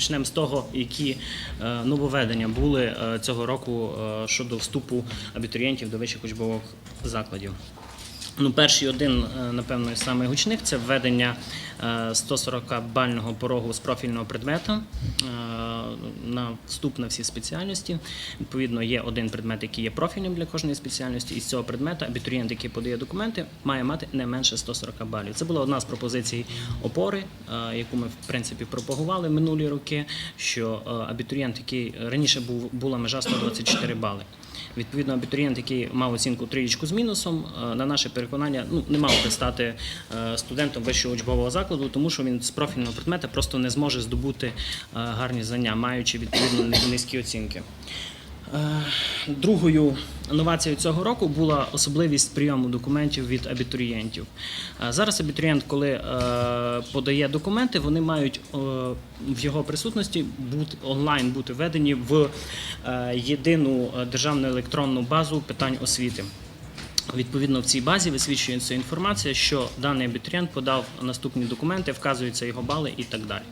почнемо з того, які е, нововведення були е, цього року е, щодо вступу абітурієнтів до вищих учбових закладів. Ну, перший один, напевно, саме гучних це введення 140-бального порогу з профільного предмету на вступ на всі спеціальності. Відповідно, є один предмет, який є профільним для кожної спеціальності. І з цього предмета абітурієнт, який подає документи, має мати не менше 140 балів. Це була одна з пропозицій опори, е, яку ми в принципі пропагували минулі роки. Що е, абітурієнт, який раніше був була межа 124 бали. Відповідно, абітурієнт, який мав оцінку трієчку з мінусом, е, на наше переконання, ну не мав би стати е, студентом вищого учбового закладу, тому що він з профільного предмета просто не зможе здобути е, гарні знання, маючи відповідно низькі оцінки. Е, Другою новацією цього року була особливість прийому документів від абітурієнтів. Е, Зараз абітурієнт, коли е, подає документи, вони мають в його присутності бути онлайн бути введені в єдину державну електронну базу питань освіти. Відповідно, в цій базі висвічується інформація, що даний абітурієнт подав наступні документи, вказуються його бали і так далі.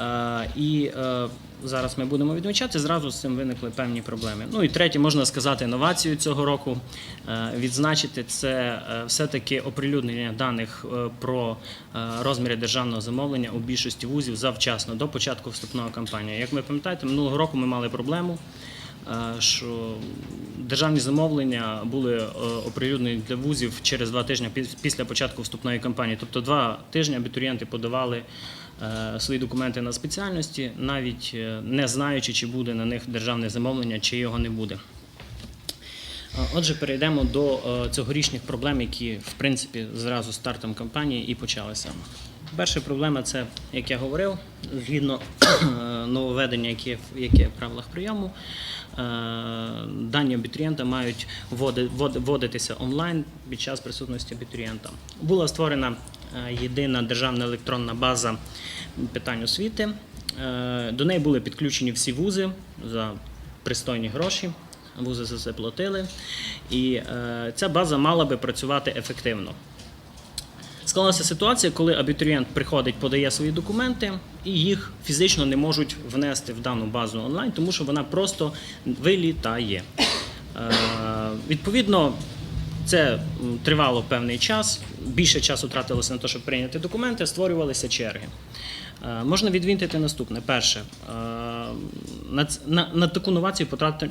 Е, І е, зараз ми будемо відмічати, зразу з цим виникли певні проблеми. Ну і третє, можна сказати, новацію цього року е, відзначити це все-таки оприлюднення даних про розміри державного замовлення у більшості вузів завчасно до початку вступної кампанії. Як ви пам'ятаєте, минулого року ми мали проблему. Що державні замовлення були е, оприлюднені для вузів через два тижні після початку вступної кампанії. Тобто два тижні абітурієнти подавали е, свої документи на спеціальності, навіть е, не знаючи, чи буде на них державне замовлення, чи його не буде. Отже, перейдемо до цьогорічних проблем, які в принципі зразу стартом кампанії і почалися. Перша проблема це, як я говорив, згідно е, нововведення, яке, яке в правилах прийому, е, дані абітурієнта мають вводитися онлайн під час присутності абітурієнта. Була створена е, єдина державна електронна база питань освіти. До неї були підключені всі вузи за пристойні гроші. Вузи за це платили, і е, ця база мала би працювати ефективно. Склалася ситуація, коли абітурієнт приходить, подає свої документи, і їх фізично не можуть внести в дану базу онлайн, тому що вона просто вилітає. Е, відповідно, це тривало певний час. Більше часу тратилося на те, щоб прийняти документи, створювалися черги. Е, Можна відмітити наступне. Перше, е, на, на, на таку новацію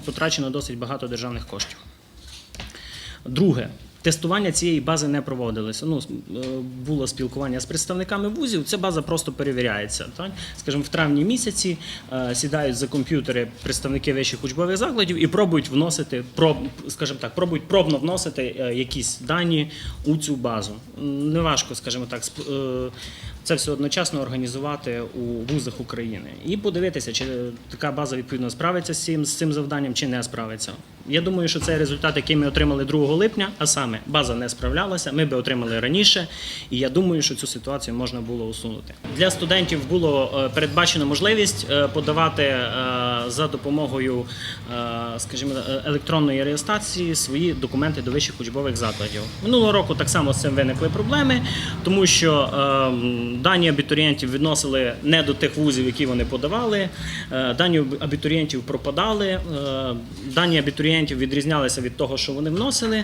потрачено досить багато державних коштів. Друге, тестування цієї бази не проводилося. Ну, е, було спілкування з представниками вузів. Ця база просто перевіряється. Так? Скажімо, в травні місяці е, сідають за комп'ютери представники вищих учбових закладів і пробують вносити, проб, скажімо так, пробують пробно вносити е, якісь дані у цю базу. Неважко, скажімо так, сп- це все одночасно організувати у вузах України і подивитися, чи така база відповідно справиться з цим, з цим завданням, чи не справиться. Я думаю, що цей результат, який ми отримали 2 липня, а саме база не справлялася, ми би отримали раніше, і я думаю, що цю ситуацію можна було усунути. Для студентів було е, передбачено можливість е, подавати е, за допомогою, скажімо, електронної реєстрації свої документи до вищих учбових закладів. Минулого року так само з цим виникли проблеми, тому що дані абітурієнтів відносили не до тих вузів, які вони подавали. Дані абітурієнтів пропадали. Дані абітурієнтів відрізнялися від того, що вони вносили.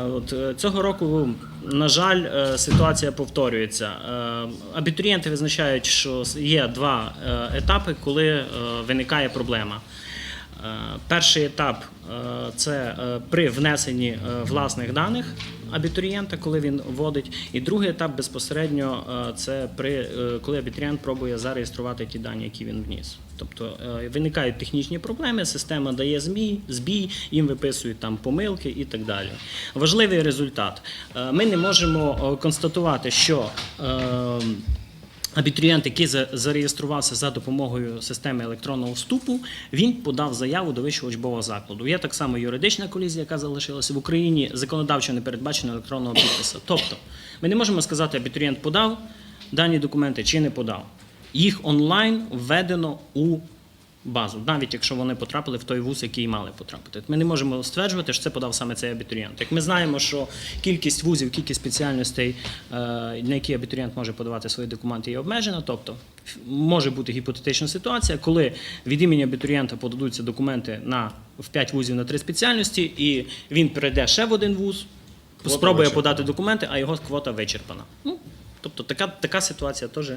От е, цього року, на жаль, е, ситуація повторюється. Е, Абітурієнти визначають, що є два етапи, коли виникає проблема. Перший етап це при внесенні власних даних абітурієнта, коли він вводить. І другий етап безпосередньо е, це при е, коли абітурієнт пробує зареєструвати ті дані, які він вніс. Тобто е, виникають технічні проблеми, система дає змій, збій, їм виписують там помилки і так далі. Важливий результат. Ми не можемо констатувати, що Абітурієнт, який за- зареєструвався за допомогою системи електронного вступу, він подав заяву до вищого учбового закладу. Є так само юридична колізія, яка залишилася в Україні. Законодавчо не передбачено електронного підпису. Тобто, ми не можемо сказати, абітурієнт подав дані документи чи не подав. Їх онлайн введено у базу, навіть якщо вони потрапили в той вуз, який мали потрапити. Ми не можемо стверджувати, що це подав саме цей абітурієнт. Як ми знаємо, що кількість вузів, кількість спеціальностей, е, на які абітурієнт може подавати свої документи, є обмежена. Тобто може бути гіпотетична ситуація, коли від імені абітурієнта подадуться документи на в 5 вузів на 3 спеціальності, і він перейде ще в один вуз, Квота спробує вичерпана. подати документи, а його квота вичерпана. Тобто така, така ситуація теж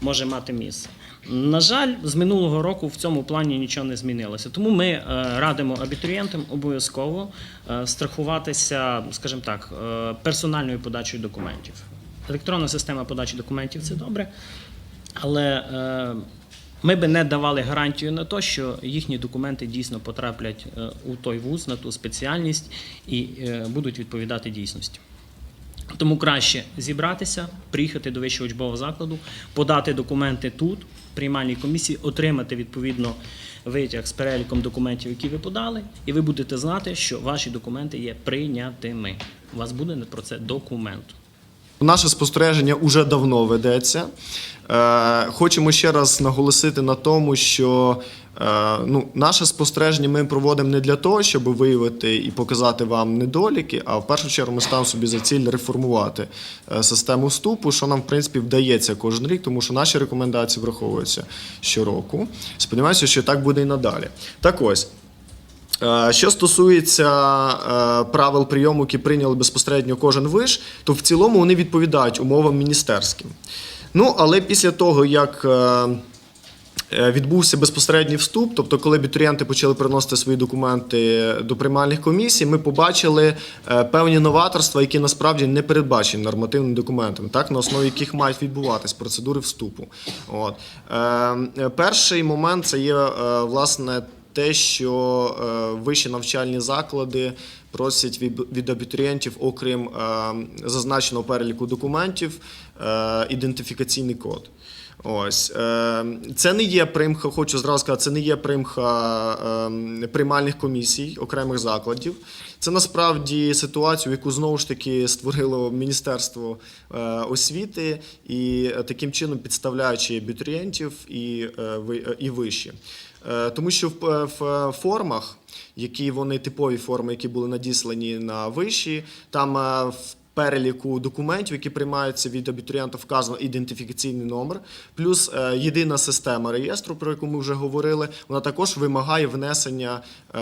може мати місце. На жаль, з минулого року в цьому плані нічого не змінилося. Тому ми е, радимо абітурієнтам обов'язково е, страхуватися, скажімо так, е, персональною подачею документів. Електронна система подачі документів це добре, але ми би не давали гарантію на те, що їхні документи дійсно потраплять у той вуз, на ту спеціальність і будуть відповідати дійсності. Тому краще зібратися, приїхати до вищого учбового закладу, подати документи тут, приймальній комісії, отримати відповідно витяг з переліком документів, які ви подали, і ви будете знати, що ваші документи є прийнятими. У вас буде про це документ. Наше спостереження уже давно ведеться. Е, Хочемо ще раз наголосити на тому, що е, ну, наше спостереження ми проводимо не для того, щоб виявити і показати вам недоліки, а в першу чергу ми ставимо собі за ціль реформувати е, систему вступу, що нам в принципі вдається кожен рік, тому що наші рекомендації враховуються щороку. Сподіваюся, що так буде і надалі. Так ось. Е, Що стосується е, правил прийому, які прийняли безпосередньо кожен виш, то в цілому вони відповідають умовам міністерським. Ну, але після того, як е, відбувся безпосередній вступ, тобто, коли абітурієнти почали приносити свої документи до приймальних комісій, ми побачили певні новаторства, які насправді не передбачені нормативними документами, так на основі яких мають відбуватись процедури вступу. От перший момент це є власне те, що е, вищі навчальні заклади просять від, абітурієнтів, окрім е, зазначеного переліку документів, е, ідентифікаційний код. Ось це не є примха, хочу зразу сказати, це не є примха приймальних комісій окремих закладів. Це насправді ситуацію, яку знову ж таки створило Міністерство освіти, і таким чином підставляючи абітурієнтів і, і вищі. Е, Тому що в, е, в формах, які вони типові форми, які були надіслані на виші, там е, в переліку документів, які приймаються від абітурієнта, вказано ідентифікаційний номер, плюс е, єдина система реєстру, про яку ми вже говорили, вона також вимагає внесення е,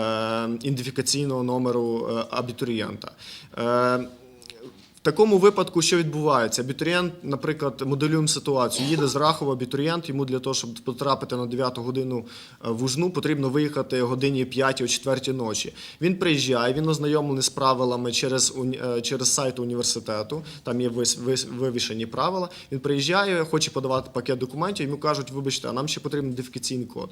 ідентифікаційного номеру е, абітурієнта. Такому випадку, що відбувається? Абітурієнт, наприклад, моделюємо ситуацію. Їде з Рахова абітурієнт, йому для того, щоб потрапити на 9 годину е, в Ужну, потрібно виїхати годині 5 о 4 ночі. Він приїжджає, він ознайомлений з правилами через, е, через сайт університету, там є вивішені правила. Він приїжджає, хоче подавати пакет документів, йому кажуть, вибачте, а нам ще потрібен ідентифікаційний код.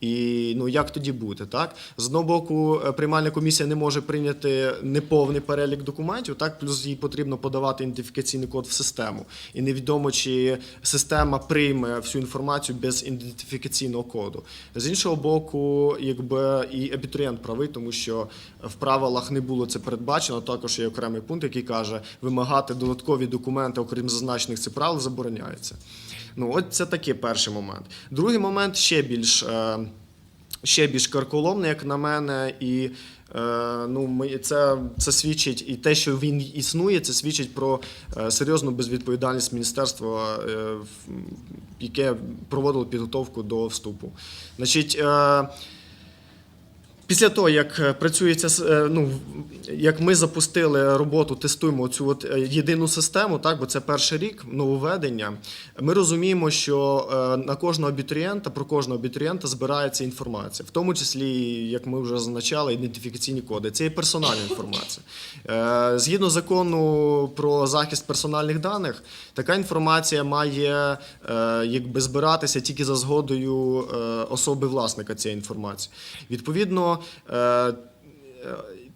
І ну як тоді бути? Так з одного боку, е, приймальна комісія не може прийняти неповний перелік документів, так плюс їй потрібно подавати ідентифікаційний код в систему. І невідомо, чи система прийме всю інформацію без ідентифікаційного коду. З іншого боку, якби і абітурієнт правий, тому що в правилах не було це передбачено. Також є окремий пункт, який каже, вимагати додаткові документи, окрім зазначених цих правил, забороняється. Ну, от це такий перший момент. Другий момент ще більш, е, ще більш карколомний, як на мене, і е, ну, це, це свідчить, і те, що він існує, це свідчить про е, серйозну безвідповідальність міністерства, е, яке проводило підготовку до вступу. Значить, Після того, як е, працює ця с- е, ну, як ми запустили роботу, тестуємо цю от е, єдину систему, так, бо це перший рік нововведення, ми розуміємо, що на кожного абітурієнта, про кожного абітурієнта збирається інформація, в тому числі, як ми вже зазначали, ідентифікаційні коди. Це є персональна інформація. Згідно закону про захист персональних даних, така інформація має якби збиратися тільки за згодою особи власника цієї інформації. Відповідно, uh,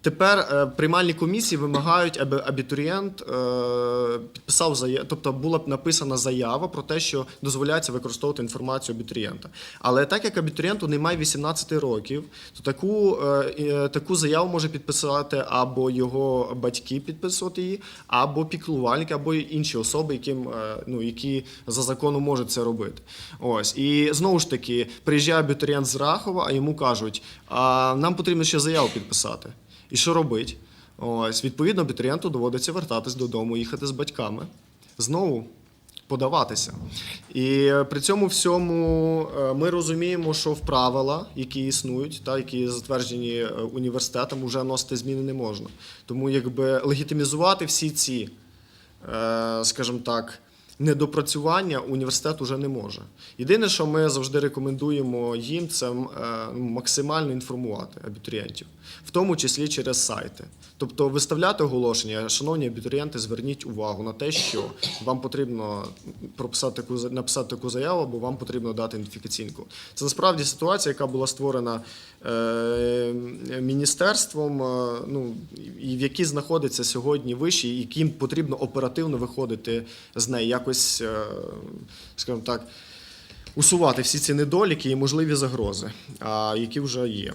Тепер е, приймальні комісії вимагають, аби абітурієнт е, підписав заяву, тобто була б написана заява про те, що дозволяється використовувати інформацію абітурієнта. Але так як абітурієнту немає 18 років, то таку, е, таку заяву може підписати або його батьки підписувати її, або піклувальники, або інші особи, яким, ну, які за законом можуть це робити. Ось. І знову ж таки, приїжджає абітурієнт з Рахова, а йому кажуть, а нам потрібно ще заяву підписати. І що робить? Ось, відповідно, абітурієнту доводиться вертатись додому, їхати з батьками. Знову подаватися. І при цьому всьому е, ми розуміємо, що в правила, які існують, та, які затверджені е, університетом, вже вносити зміни не можна. Тому якби легітимізувати всі ці, е, скажімо так, недопрацювання університет уже не може. Єдине, що ми завжди рекомендуємо їм, це е, максимально інформувати абітурієнтів, в тому числі через сайти. Тобто виставляти оголошення, шановні абітурієнти, зверніть увагу на те, що вам потрібно прописати таку написати таку заяву, або вам потрібно дати ідентифікаційку. Це насправді ситуація, яка була створена е, міністерством, е, ну і в якій знаходиться сьогодні виші, яким потрібно оперативно виходити з неї, якось, е, скажімо так. Усувати всі ці недоліки і можливі загрози, які вже є.